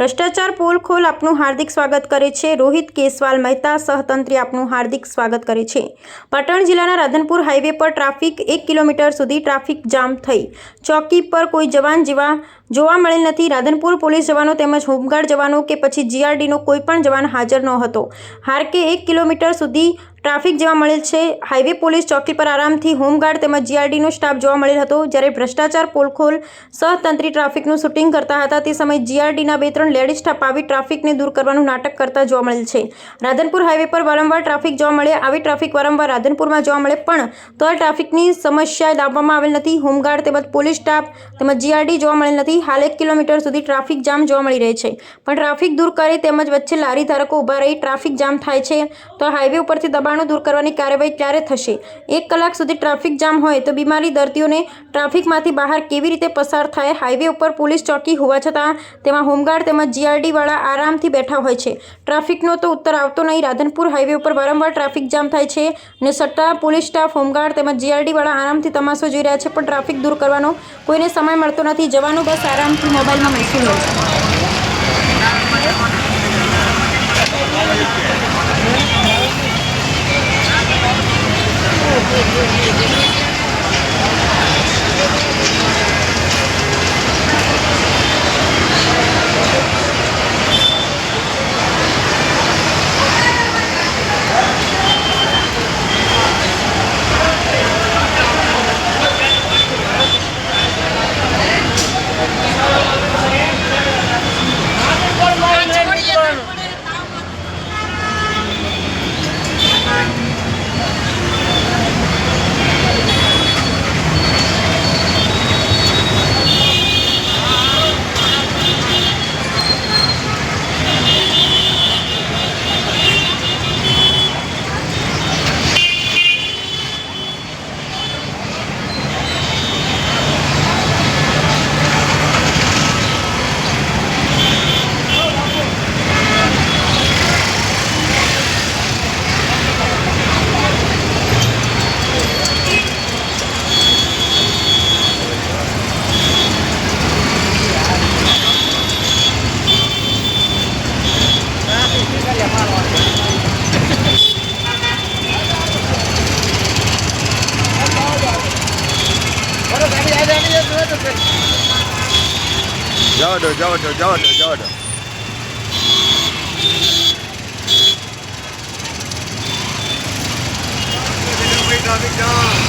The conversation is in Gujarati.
ભ્રષ્ટાચાર પોલ ખોલ આપનું હાર્દિક સ્વાગત કરે છે. રોહિત કેસવાલ મહેતા સહતંત્રી આપનું હાર્દિક સ્વાગત કરે છે. પાટણ જિલ્લાના રાધનપુર હાઈવે પર ટ્રાફિક એક કિલોમીટર સુધી ટ્રાફિક જામ થઈ. ચોકી પર કોઈ જવાન જેવા જોવા મળેલ નથી. રાધનપુર પોલીસ જવાનો તેમજ હોમગાર્ડ જવાનો કે પછી જીઆરડીનો કોઈ પણ જવાન હાજર ન હતો હાર કે એક કિલોમીટર સુધી ટ્રાફિક જોવા મળેલ છે. હાઈવે પોલીસ ચોકી પર આરામથી હોમગાર્ડ તેમજ જીઆરડીનો સ્ટાફ જોવા મળેલ હતો. જ્યારે ભ્રષ્ટાચાર પોલખોલ સહતંત્રી ટ્રાફિકનું શૂટિંગ કરતા હતા, તે સમયે જીઆરડીના બે ત્રણ લેડી સ્ટાફ આવી ટ્રાફિકને દૂર કરવાનું નાટક કરતા જોવા મળેલ છે. રાધનપુર હાઈવે પર વારંવાર ટ્રાફિક જોવા મળે, આવી ટ્રાફિક વારંવાર રાધનપુરમાં જોવા મળે, પણ તો ટ્રાફિકની સમસ્યા લાવવામાં આવેલ નથી. હોમગાર્ડ તેમજ પોલીસ સ્ટાફ તેમજ જીઆરડી જોવા મળેલ નથી. હાલ એક કિલોમીટર સુધી ટ્રાફિક જામ જોવા મળી રહે છે. પણ ટ્રાફિક દૂર કરી તેમજ વચ્ચે લારી ધારકો ઊભા રહી ટ્રાફિક જામ થાય છે. તો હાઈવે ઉપરથી દબાણો દૂર કરવાની કાર્યવાહી ક્યારે થશે? એક કલાક સુધી ટ્રાફિક જામ હોય તો બીમારી દર્દીઓને ટ્રાફિકમાંથી બહાર કેવી રીતે પસાર થાય? હાઈવે ઉપર પોલીસ ચોકી હોવા છતાં તેમાં હોમગાર્ડ તેમજ જીઆરડીવાળા આરામથી બેઠા હોય છે. ટ્રાફિકનો તો ઉત્તર આવતો નહીં. રાધનપુર હાઈવે ઉપર વારંવાર ટ્રાફિક જામ થાય છે અને સટ્ટા, પોલીસ સ્ટાફ, હોમગાર્ડ તેમજ જીઆરડીવાળા આરામથી તમાશો જોઈ રહ્યા છે, પણ ટ્રાફિક દૂર કરવાનો કોઈને સમય મળતો નથી. જવાનું બસ આરામથી મોબાઈલમાં મશીન હોય છે. જવા દો જવા દો જવા દો જવા દો ટ્રાફિક જામ